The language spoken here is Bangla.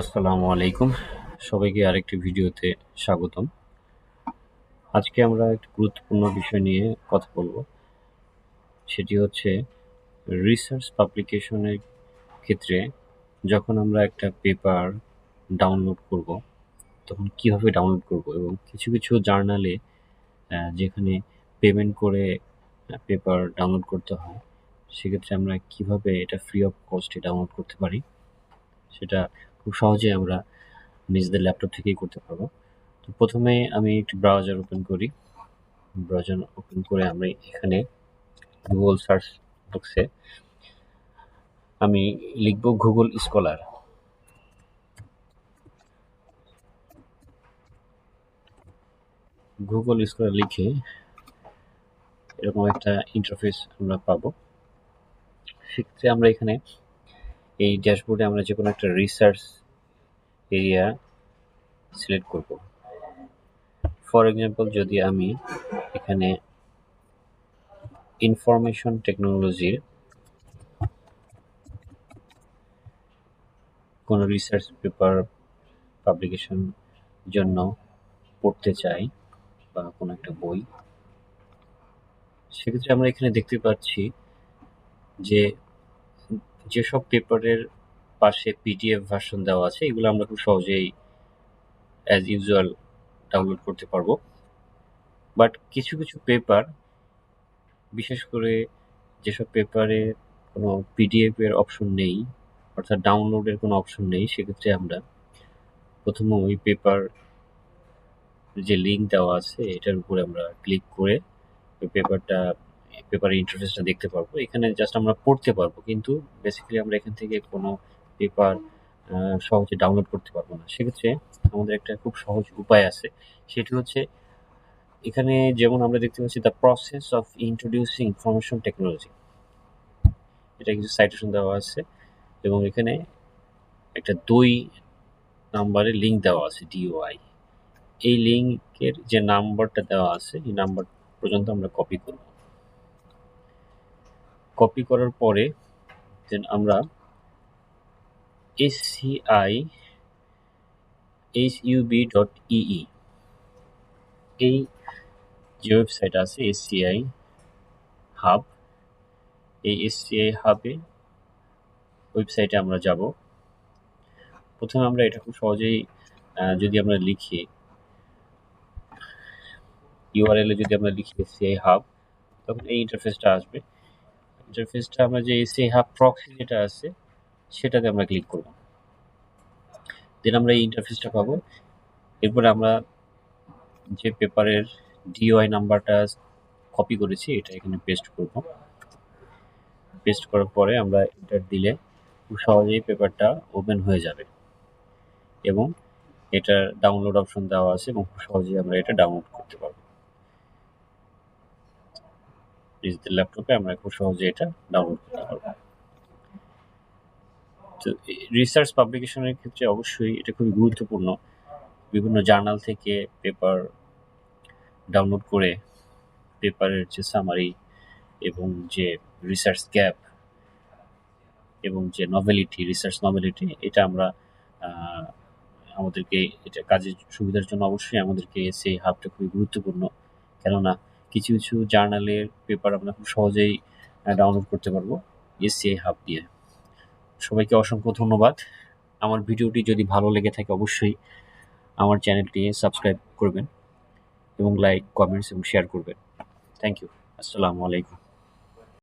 আসসালামু আলাইকুম। সবাইকে আরেকটি ভিডিওতে স্বাগতম। আজকে আমরা একটি গুরুত্বপূর্ণ বিষয় নিয়ে কথা বলব। সেটি হচ্ছে রিসার্চ পাবলিকেশনের ক্ষেত্রে যখন আমরা একটা পেপার ডাউনলোড করব, তখন কীভাবে ডাউনলোড করব এবং কিছু কিছু জার্নালে যেখানে পেমেন্ট করে পেপার ডাউনলোড করতে হয়, সেক্ষেত্রে আমরা কীভাবে এটা ফ্রি অফ কস্টে ডাউনলোড করতে পারি, সেটা খুব সহজে আমরা নিজেদের ল্যাপটপ থেকেই করতে পারব। তো প্রথমে আমি একটি ব্রাউজার ওপেন করি। ব্রাউজার ওপেন করে আমি এখানে গুগল সার্চ বক্সে আমি লিখব গুগল স্কলার গুগল স্কলার লিখে এরকম একটা ইন্টারফেস আমরা পাবো। সেক্ষেত্রে আমরা এখানে এই ড্যাশবোর্ডে আমরা যে কোনো একটা রিসার্চ এরিয়া সিলেক্ট করব। ফর এক্সাম্পল যদি আমি এখানে ইনফরমেশন টেকনোলজির কোনো রিসার্চ পেপার পাবলিকেশন জন্য পড়তে চাই বা কোনো একটা বই, সেক্ষেত্রে আমরা এখানে দেখতে পাচ্ছি যে যেসব পেপারের পাশে পিডিএফ ভার্সন দেওয়া আছে, এগুলো আমরা খুব সহজেই অ্যাজ ইউজুয়াল ডাউনলোড করতে পারব। বাট কিছু কিছু পেপার, বিশেষ করে যেসব পেপারে কোনো পিডিএফ এর অপশন নেই, অর্থাৎ ডাউনলোডের কোনো অপশন নেই, সেক্ষেত্রে আমরা প্রথমে ওই পেপার যে লিঙ্ক দেওয়া আছে, এটার উপরে আমরা ক্লিক করে ওই পেপারটা পেপারের ইন্টারফেসটা দেখতে পারব। এখানে জাস্ট আমরা পড়তে পারব, কিন্তু বেসিক্যালি আমরা এখান থেকে কোনো পেপার সহজে ডাউনলোড করতে পারব না। সেক্ষেত্রে আমাদের একটা খুব সহজ উপায় আছে। সেটি হচ্ছে এখানে যেমন আমরা দেখতে পাচ্ছি the process of introducing information technology এটা কিছু সাইটেশন দেওয়া আছে এবং এখানে একটা দুই নাম্বারে লিঙ্ক দেওয়া আছে ডিওআই এই লিঙ্কের যে নাম্বারটা দেওয়া আছে, এই নাম্বার পর্যন্ত আমরা কপি করব। কপি করার পরে দেন আমরা S C I H U B dot E E এই যে ওয়েবসাইট আছে এসসিআই হাব এই এসসিআই হাবে ওয়েবসাইটে আমরা যাব। প্রথমে আমরা এটা খুব সহজেই যদি আমরা লিখি ইউআরএলে যদি আমরা লিখি এসসিআই হাব তখন এই ইন্টারফেসটা আসবে। ইন্টারফেসটা আমরা যে এসি হাব প্রক্সি যেটা আছে, সেটাতে আমরা ক্লিক করব। দেন আমরা এই ইন্টারফেসটা পাবো। এরপরে আমরা যে পেপারের ডিওআই নাম্বারটা কপি করেছি, এটা এখানে পেস্ট করব। পেস্ট করার পরে আমরা এন্টার দিলে খুব সহজেই পেপারটা ওপেন হয়ে যাবে। এবং এটার ডাউনলোড অপশন দেওয়া আছে এবং খুব সহজেই আমরা এটা ডাউনলোড করতে পারব। নিজেদের ল্যাপটপে আমরা খুব সহজে এটা ডাউনলোড করতে পারব। তো রিসার্চ পাবলিকেশনের ক্ষেত্রে অবশ্যই এটা খুবই গুরুত্বপূর্ণ। বিভিন্ন জার্নাল থেকে পেপার ডাউনলোড করে পেপারের যে সামারি এবং যে রিসার্চ গ্যাপ এবং যে নভেলিটি রিসার্চ নভেলিটি এটা আমরা আমাদেরকে এটা কাজের সুবিধার জন্য অবশ্যই আমাদেরকে সেই হাবটা খুবই গুরুত্বপূর্ণ। কেননা কিছু কিছু জার্নালের পেপার আমরা খুব সহজেই ডাউনলোড করতে পারব এসিআই হাব দিয়ে। সবাইকে অসংখ্য ধন্যবাদ। আমার ভিডিওটি যদি ভালো লেগে থাকে অবশ্যই আমার চ্যানেলটি সাবস্ক্রাইব করবেন এবং লাইক কমেন্টস এবং শেয়ার করবেন। থ্যাংক ইউ আসসালামু আলাইকুম।